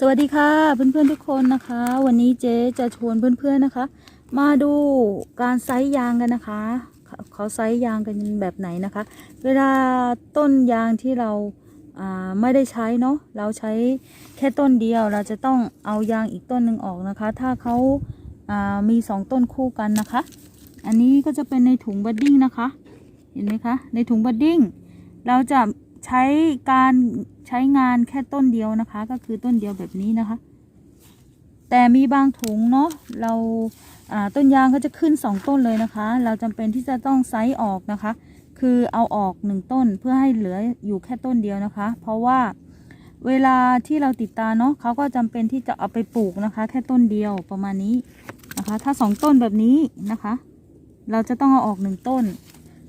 สวัสดีค่ะเพื่อนๆทุกคนนะคะ วันนี้เจ๊จะชวนเพื่อนๆนะคะ มาดูการไซส์ยางกันนะคะเขาไซส์ยางกันแบบไหนนะคะ เวลาต้นยางที่เราไม่ได้ใช้เนาะเราใช้แค่ต้นเดียวเราจะต้องเอายางอีกต้นหนึ่งออกนะคะ ถ้าเขาามีสองต้นคู่กันนะคะ อันนี้ก็จะเป็นในถุงบัดดิ้งนะคะ เห็นไหมคะในถุงบัดดิ้งเราจะ ใช้การใช้งานแค่ต้นเดียวนะคะ ก็คือต้นเดียวแบบนี้นะคะ แต่มีบางถุงเนาะเราต้นยางก็จะขึ้นสองต้นเลยนะคะ เราจำเป็นที่จะต้องไซส์ออกนะคะ คือเอาออกหนึ่งต้นเพื่อให้เหลืออยู่แค่ต้นเดียวนะคะ เพราะว่าเวลาที่เราติดตาเนาะเขาก็จำเป็นที่จะเอาไปปลูกนะคะ แค่ต้นเดียวประมาณนี้นะคะ ถ้าสองต้นแบบนี้นะคะ เราจะต้องเอาออกหนึ่งต้น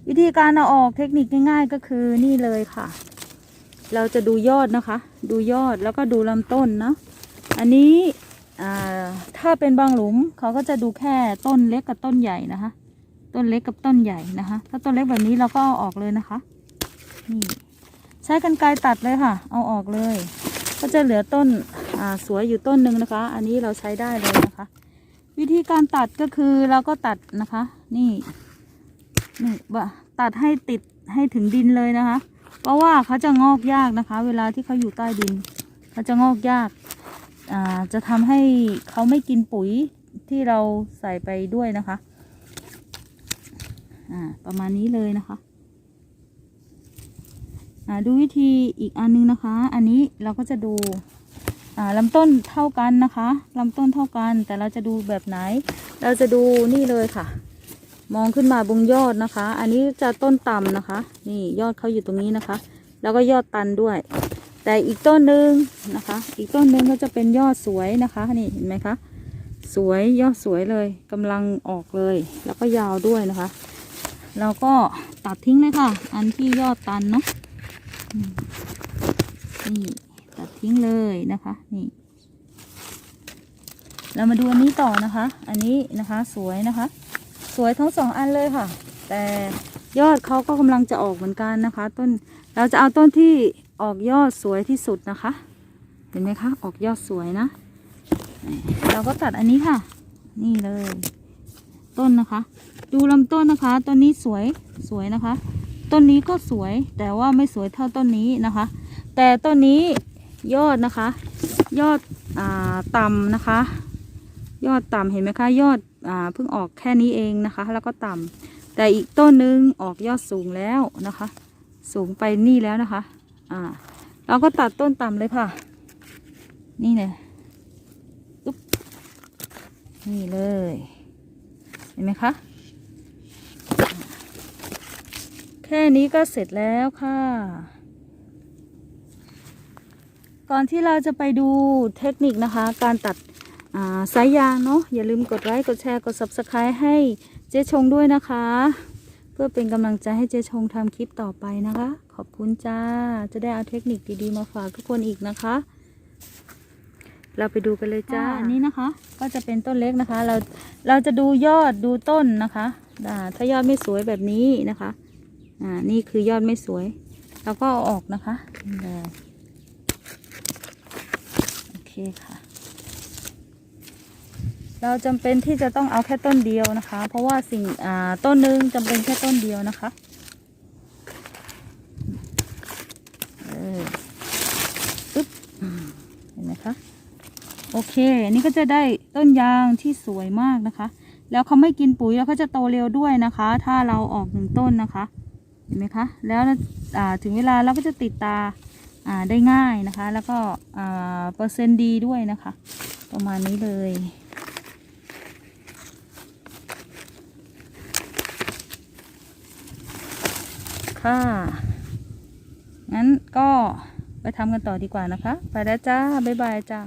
วิธีการเอาออกเทคนิคง่ายๆก็คือนี่เลยค่ะ เราจะดูยอดนะคะ ดูยอดแล้วก็ดูลำต้นเนาะอันนี้ถ้าเป็นบางหลุมเขาก็จะดูแค่ต้นเล็กกับต้นใหญ่นะคะ ต้นเล็กกับต้นใหญ่นะคะ ถ้าต้นเล็กแบบนี้เราก็เอาออกเลยนะคะนี่ใช้กรรไกรตัดเลยค่ะ เอาออกเลย ก็จะเหลือต้นสวยอยู่ต้นหนึ่งนะคะ อันนี้เราใช้ได้เลยนะคะ วิธีการตัดก็คือเราก็ตัดนะคะ นี่ นี่บะตัดให้ติดให้ถึงดินเลยนะคะ เพราะว่าเขาจะงอกยากนะคะ เวลาที่เขาอยู่ใต้ดินเขาจะงอกยากอ่าจะทำให้เขาไม่กินปุ๋ยที่เราใส่ไปด้วยนะคะอ่าประมาณนี้เลยนะคะอ่าดูวิธีอีกอันนึงนะคะ อันนี้เราก็จะดูอ่าลำต้นเท่ากันนะคะลำต้นเท่ากันแต่เราจะดูแบบไหน เราจะดูนี่เลยค่ะ มองขึ้นมาบนยอดนะคะ อันนี้จะต้นต่ำนะคะ นี่ยอดเขาอยู่ตรงนี้นะคะ แล้วก็ยอดตันด้วย แต่อีกต้นหนึ่งนะคะ อีกต้นหนึ่งก็จะเป็นยอดสวยนะคะ นี่เห็นไหมคะ สวยยอดสวยเลยกำลังออกเลย แล้วก็ยาวด้วยนะคะ เราก็ตัดทิ้งเลยค่ะ อันที่ยอดตันเนาะ นี่ตัดทิ้งเลยนะคะ นี่ เรามาดูอันนี้ต่อนะคะ อันนี้นะคะสวยนะคะ วยทั้งสองอันเลยค่ะ แต่ยอดเขาก็กำลังจะออกเหมือนกันนะคะ ต้นเราจะเอาต้นที่ออกยอดสวยที่สุดนะคะ เห็นไหมคะ ออกยอดสวยนะ เราก็ตัดอันนี้ค่ะ นี่เลย ต้นนะคะ ดูลำต้นนะคะต้นนี้สวยสวยนะคะ ต้นนี้ก็สวยแต่ว่าไม่สวยเท่าต้นนี้นะคะ แต่ต้นนี้ยอดนะคะ ยอดอต่ำนะคะ ยอดต่ำเห็นไหมคะ ยอด เพิ่งออกแค่นี้เองนะคะ แล้วก็ต่ำแต่อีกต้นหนึ่งออกยอดสูงแล้วนะคะ สูงไปนี่แล้วนะคะอ่าเราก็ตัดต้นต่ำเลยค่ะ นี่เลยอุ๊บนี่เลย เห็นไหมคะแค่นี้ก็เสร็จแล้วค่ะก่อนที่เราจะไปดูเทคนิคนะคะ การตัด สายยางเนาะอย่าลืมกดไลค์กดแชร์กด subscribe ให้เจ๊ชงด้วยนะคะ เพื่อเป็นกำลังใจให้เจ๊ชงทำคลิปต่อไปนะคะ ขอบคุณจ้า จะได้เอาเทคนิคดีๆมาฝากทุกคนอีกนะคะ เราไปดูกันเลยจ้าอันนี้นะคะ ก็จะเป็นต้นเล็กนะคะ เราเราจะดูยอดดูต้นนะคะอ่าถ้ายอดไม่สวยแบบนี้นะคะอ่านี่คือยอดไม่สวยเราก็เอาออกนะคะนี่เลยโอเคค่ะ เราจำเป็นที่จะต้องเอาแค่ต้นเดียวนะคะ เพราะว่าสิ่งต้นหนึ่งจำเป็นแค่ต้นเดียวนะคะเออปึ๊บเห็นไหมคะโอเคอันนี้ก็จะได้ต้นยางที่สวยมากนะคะ แล้วเขาไม่กินปุ๋ยแล้วเขาจะโตเร็วด้วยนะคะ ถ้าเราออกหนึ่งต้นนะคะเห็นไหมคะแล้วถึงเวลาเราก็จะติดตาได้ง่ายนะคะ แล้วก็เปอร์เซ็นต์ดีด้วยนะคะ ประมาณนี้เลย ค่ะ งั้นก็ไปทำกันต่อดีกว่านะคะ ไปแล้วจ้า บ๊ายบายจ้า